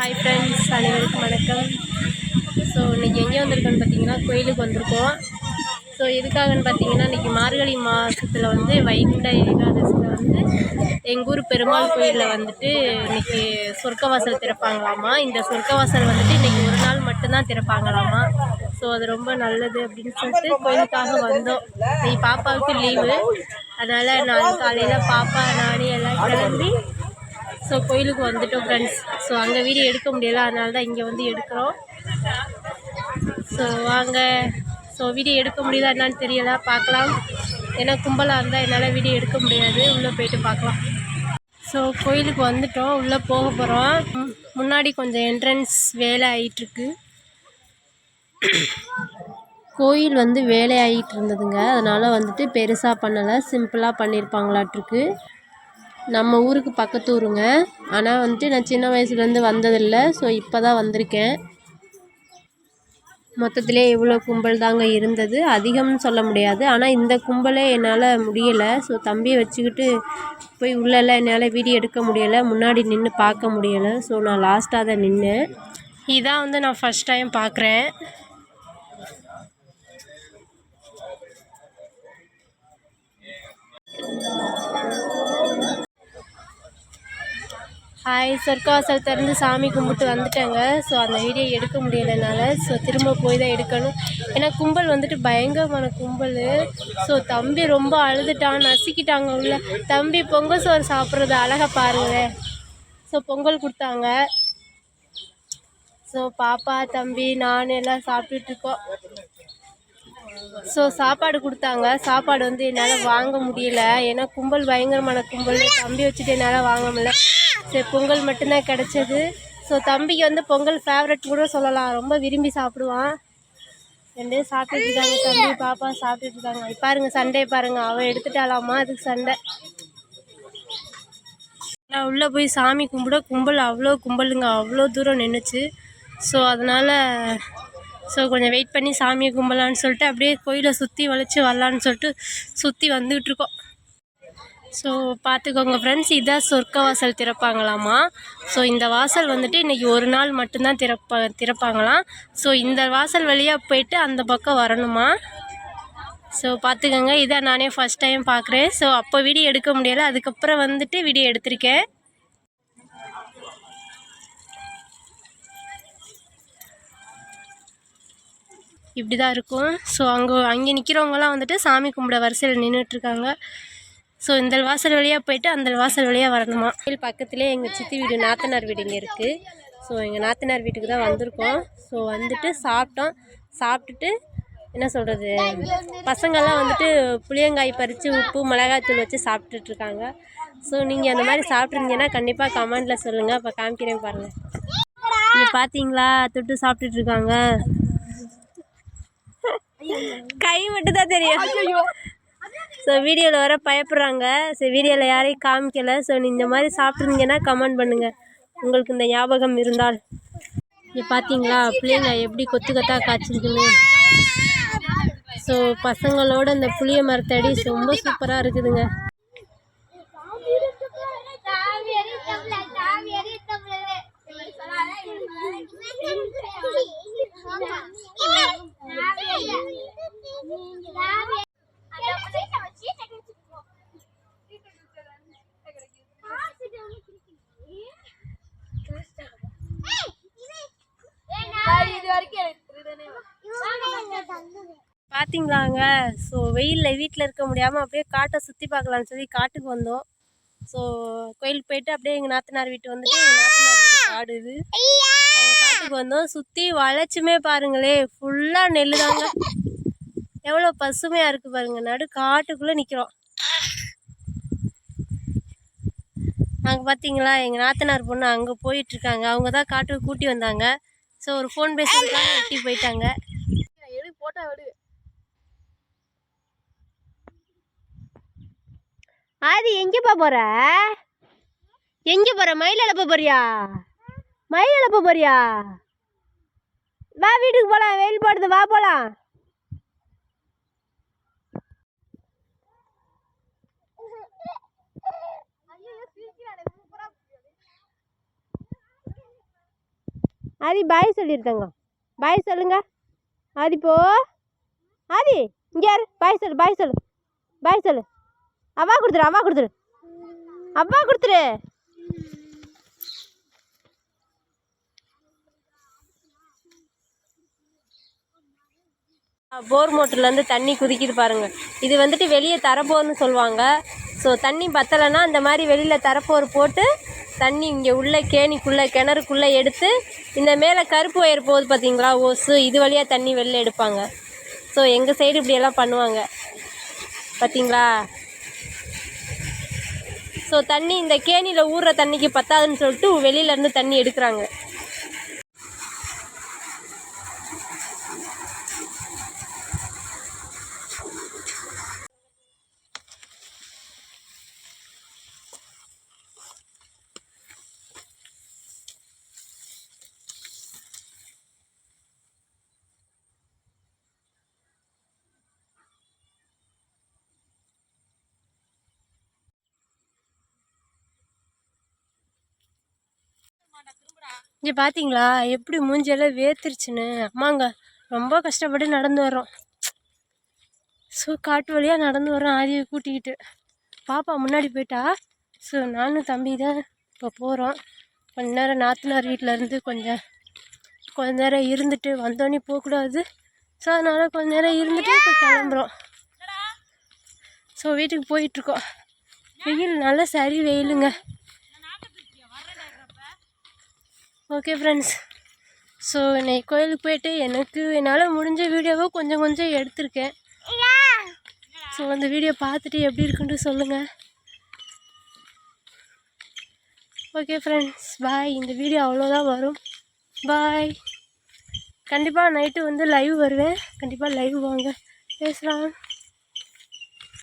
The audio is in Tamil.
ஹாய் ஃப்ரெண்ட்ஸ் அனைவருக்கும் வணக்கம். ஸோ இன்றைக்கி எங்கே வந்திருக்கோன்னு பார்த்தீங்கன்னா கோயிலுக்கு வந்திருக்கோம். ஸோ எதுக்காகன்னு பார்த்தீங்கன்னா இன்றைக்கி மார்கழி மாதத்தில் வந்து வைகுண்ட ஏகாதசியில் வந்து எங்கள் ஊர் பெருமாள் கோயிலில் வந்துட்டு இன்றைக்கி சொர்க்கவாசல் திறப்பாங்களாமா? இந்த சொர்க்கவாசல் வந்துட்டு இன்றைக்கி ஒரு நாள் மட்டும்தான் திறப்பாங்களாமா? ஸோ அது ரொம்ப நல்லது அப்படின்னு சொல்லிட்டு கோயிலுக்காக வந்தோம். இன்னைக்கு பாப்பாவுக்கு லீவு அதனால் நான் காலையில் பாப்பா நானே எல்லாம் கிளம்பி ஸோ கோயிலுக்கு வந்துட்டோம் ஃப்ரெண்ட்ஸ் ஸோ அங்கே வீடியோ எடுக்க முடியல அதனால தான் இங்கே வந்து எடுக்கிறோம். ஸோ வாங்க. ஸோ வீடியோ எடுக்க முடியல என்னன்னு தெரியல பார்க்கலாம். ஏன்னா கும்பலாக இருந்தால் என்னால் வீடியோ எடுக்க முடியாது. உள்ளே போயிட்டு பார்க்கலாம். ஸோ கோயிலுக்கு வந்துட்டோம். உள்ளே போக போகிறோம் முன்னாடி கொஞ்சம் என்ட்ரன்ஸ் வேலை ஆகிட்டுருக்கு கோயில் வந்து வேலை ஆகிட்டு இருந்ததுங்க. அதனால் வந்துட்டு பெருசாக பண்ணலை. சிம்பிளாக பண்ணியிருப்பாங்களாட்ருக்கு நம்ம ஊருக்கு பக்கத்து ஊருங்க. ஆனால் வந்துட்டு நான் சின்ன வயசுலேருந்து வந்ததில்லை. ஸோ இப்போ தான் வந்திருக்கேன். மொத்தத்திலே இவ்வளோ கும்பல் தாங்க இருந்தது. அதிகம்னு சொல்ல முடியாது. ஆனால் இந்த கும்பலே என்னால் முடியலை. ஸோ தம்பியை வச்சுக்கிட்டு போய் உள்ளெல்லாம் என்னால் வீடியோ எடுக்க முடியலை. முன்னாடி நின்று பார்க்க முடியலை. ஸோ நான் லாஸ்ட்டாக தான் நின்று இதான் வந்து நான் ஃபஸ்ட் டைம் பார்க்குறேன். ஹாய் சொர்க்கவாசல் திறந்து சாமி கும்பிட்டு வந்துட்டேங்க. ஸோ அந்த வீடியோ எடுக்க முடியலைனால ஸோ திரும்ப போய் தான் எடுக்கணும். ஏன்னா கும்பல் வந்துட்டு பயங்கரமான கும்பல். ஸோ தம்பி ரொம்ப அழுதுட்டான். நசுக்கிட்டாங்க உள்ள. தம்பி பொங்கல் சோறு சாப்பிட்றது அழகாக பாருங்களேன். ஸோ பொங்கல் கொடுத்தாங்க. ஸோ பாப்பா தம்பி நான் எல்லாம் சாப்பிட்டுட்ருக்கோம் ஸோ சாப்பாடு கொடுத்தாங்க. சாப்பாடு வந்து என்னால் வாங்க முடியல. ஏன்னா கும்பல் பயங்கரமான கும்பல். தம்பி வச்சுட்டு என்னால் வாங்க முடியல. சரி பொங்கல் மட்டும்தான் கிடச்சது. ஸோ தம்பிக்கு வந்து பொங்கல் ஃபேவரட் கூட சொல்லலாம். ரொம்ப விரும்பி சாப்பிடுவான். ரெண்டே சாப்பிட்டுட்டு இருக்காங்க தம்பி பாப்பா சாப்பிட்டுட்டு இருக்காங்க. பாருங்க சண்டே பாருங்க. அவன் எடுத்துட்டாலாமா அதுக்கு சண்டை. நான் உள்ளே போய் சாமி கும்பிட கும்பல் அவ்வளோ கும்பலுங்க. அவ்வளோ தூரம் நின்றுச்சு ஸோ அதனால் ஸோ கொஞ்சம் வெயிட் பண்ணி சாமியை கும்பலான்னு சொல்லிட்டு அப்படியே கோயிலை சுற்றி வளைச்சி வரலான்னு சொல்லிட்டு சுற்றி வந்துக்கிட்டு இருக்கோம். ஸோ பார்த்துக்கோங்க ஃப்ரெண்ட்ஸ் இதான் சொர்க்க வாசல் திறப்பாங்களாமா? ஸோ இந்த வாசல் வந்துட்டு இன்றைக்கி ஒரு நாள் மட்டும்தான் திறப்ப திறப்பாங்களாம். ஸோ இந்த வாசல் வழியாக போயிட்டு அந்த பக்கம் வரணுமா? ஸோ பார்த்துக்கோங்க இதான் நானே ஃபஸ்ட் டைம் பார்க்குறேன். ஸோ அப்போ வீடியோ எடுக்க முடியலை. அதுக்கப்புறம் வந்துட்டு வீடியோ எடுத்திருக்கேன். இப்படி தான் இருக்கும். ஸோ அங்கே அங்கே நிற்கிறவங்களாம் வந்துட்டு சாமி கும்பிட வரிசையில் நின்றுட்டுருக்காங்க ஸோ இந்த வாசல் வழியாக போயிட்டு அந்த வாசல் வழியாக வரணுமா? கோயில் பக்கத்துலேயே எங்கள் சித்தி வீடு நாத்தனார் வீடு இங்கே இருக்குது ஸோ எங்கள் நாத்தனார் வீட்டுக்கு தான் வந்திருக்கோம். ஸோ வந்துட்டு சாப்பிட்டோம். சாப்பிட்டுட்டு என்ன சொல்கிறது பசங்கள்லாம் வந்துட்டு புளியங்காய் பறித்து உப்பு மிளகாய்த்தூள் வச்சு சாப்பிட்டுட்ருக்காங்க ஸோ நீங்கள் அந்த மாதிரி சாப்பிட்ருந்தீங்கன்னா கண்டிப்பாக கமெண்டில் சொல்லுங்கள் அப்போ காமிக்கிறேன் பாருங்கள் இங்கே பார்த்தீங்களா தொட்டு சாப்பிட்டுட்ருக்காங்க கை மட்டும் தான் தெரியும் ஸோ வீடியோவில் வர பயப்படுறாங்க. ஸோ வீடியோவில் யாரையும் காமிக்கலை. ஸோ நீங்கள் இந்த மாதிரி சாப்பிட்ருந்தீங்கன்னா கமெண்ட் பண்ணுங்கள் உங்களுக்கு இந்த ஞாபகம் இருந்தால். இங்கே பார்த்தீங்களா பிள்ளைங்க எப்படி கொத்து கொத்தாக காய்ச்சிருக்குன்னு. ஸோ பசங்களோட இந்த புளிய மரத்தடி ரொம்ப சூப்பராக இருக்குதுங்க. பார்த்தீங்களாங்க ஸோ வெயிலில் வீட்டில் இருக்க முடியாமல் அப்படியே காட்டை சுற்றி பார்க்கலான்னு சொல்லி காட்டுக்கு வந்தோம். ஸோ கோயிலுக்கு போயிட்டு அப்படியே எங்கள் நாத்தனார் வீட்டு வந்துட்டு எங்கள் நாத்தனார் வீட்டு காடு இது காட்டுக்கு வந்தோம். சுற்றி வளைச்சுமே பாருங்களே ஃபுல்லாக நெல் தாங்க எவ்வளோ பசுமையாக இருக்குது பாருங்கள் நடு காட்டுக்குள்ளே நிற்கிறோம் அங்கே பார்த்தீங்களா எங்கள் நாத்தனார் பொண்ணு அங்கே போயிட்டுருக்காங்க அவங்க தான் காட்டுக்கு கூட்டி வந்தாங்க. ஸோ ஒரு ஃபோன் பேசுறதுக்காக வெட்டி போயிட்டாங்க. எடு போட்டா விடு. ஆதி எங்கேப்பா போற? எங்கே போற? மயில் அழப்ப போறியா? மயில் அழப்ப போறியா? வா வீட்டுக்கு போகலாம் வெயில் போடுது. வா போகலாம் ஆதி பாய் சொல்லியிருக்காங்க பாய் சொல்லுங்க. ஆதி போ. ஆதி இங்கே யார்? பாய் சொல்லு பாய் சொல்லு. பாய் சொல்லு. அவ்வா கொடுத்துரு அவ்வா கொடுத்துரு. அவ்வா கொடுத்துரு. போர் மோட்டர்லேருந்து தண்ணி குதிக்குது பாருங்க. இது வந்துட்டு வெளியே தரப்போர்னு சொல்லுவாங்க. ஸோ தண்ணி பத்தலைன்னா இந்த மாதிரி வெளியில் தரப்போர் போட்டு தண்ணி இங்கே உள்ளே கேணிக்குள்ளே கிணறுக்குள்ளே எடுத்து இந்த மேலே கருப்பு ஒயர் போகுது பார்த்தீங்களா? ஓசு இது வழியாக தண்ணி வெளில எடுப்பாங்க. ஸோ எங்கள் சைடு இப்படியெல்லாம் பண்ணுவாங்க. பார்த்தீங்களா? ஸோ தண்ணி இந்த கேணியில் ஊறுற தண்ணிக்கு பத்தாதுன்னு சொல்லிட்டு வெளியிலேருந்து தண்ணி எடுக்கிறாங்க. இங்கே பார்த்தீங்களா எப்படி மூஞ்செல்லாம் வேர்த்துருச்சுன்னு. அம்மாங்க ரொம்ப கஷ்டப்பட்டு நடந்து வரோம் ஸோ காட்டு வழியாக நடந்து வரோம் ஆதியை கூட்டிக்கிட்டு. பாப்பா முன்னாடி போயிட்டா. ஸோ நானும் தம்பி தான் இப்போ போகிறோம் கொஞ்ச நேரம் நாத்தனார் வீட்டில் இருந்து கொஞ்சம் கொஞ்ச நேரம் இருந்துட்டு வந்தோடனே போகக்கூடாது. ஸோ அதனால் கொஞ்ச நேரம் இருந்துட்டு இப்போ கிளம்புறோம். ஸோ வீட்டுக்கு போயிட்டுருக்கோம் வெயில் நல்லா சரி வெயிலுங்க. ஓகே ஃப்ரெண்ட்ஸ் ஸோ இன்னைக்கு கோயிலுக்கு போயிட்டு எனக்கு என்னால் முடிஞ்ச வீடியோவை கொஞ்சம் கொஞ்சம் எடுத்திருக்கேன். ஸோ அந்த வீடியோ பார்த்துட்டு எப்படி இருக்குன்ட்டு சொல்லுங்கள் ஓகே ஃப்ரெண்ட்ஸ் பாய் இந்த வீடியோ அவ்வளோதான் வரும். பாய் கண்டிப்பாக நைட்டு வந்து லைவ் வருவேன். கண்டிப்பாக லைவ் வாங்க. பேசலாம்.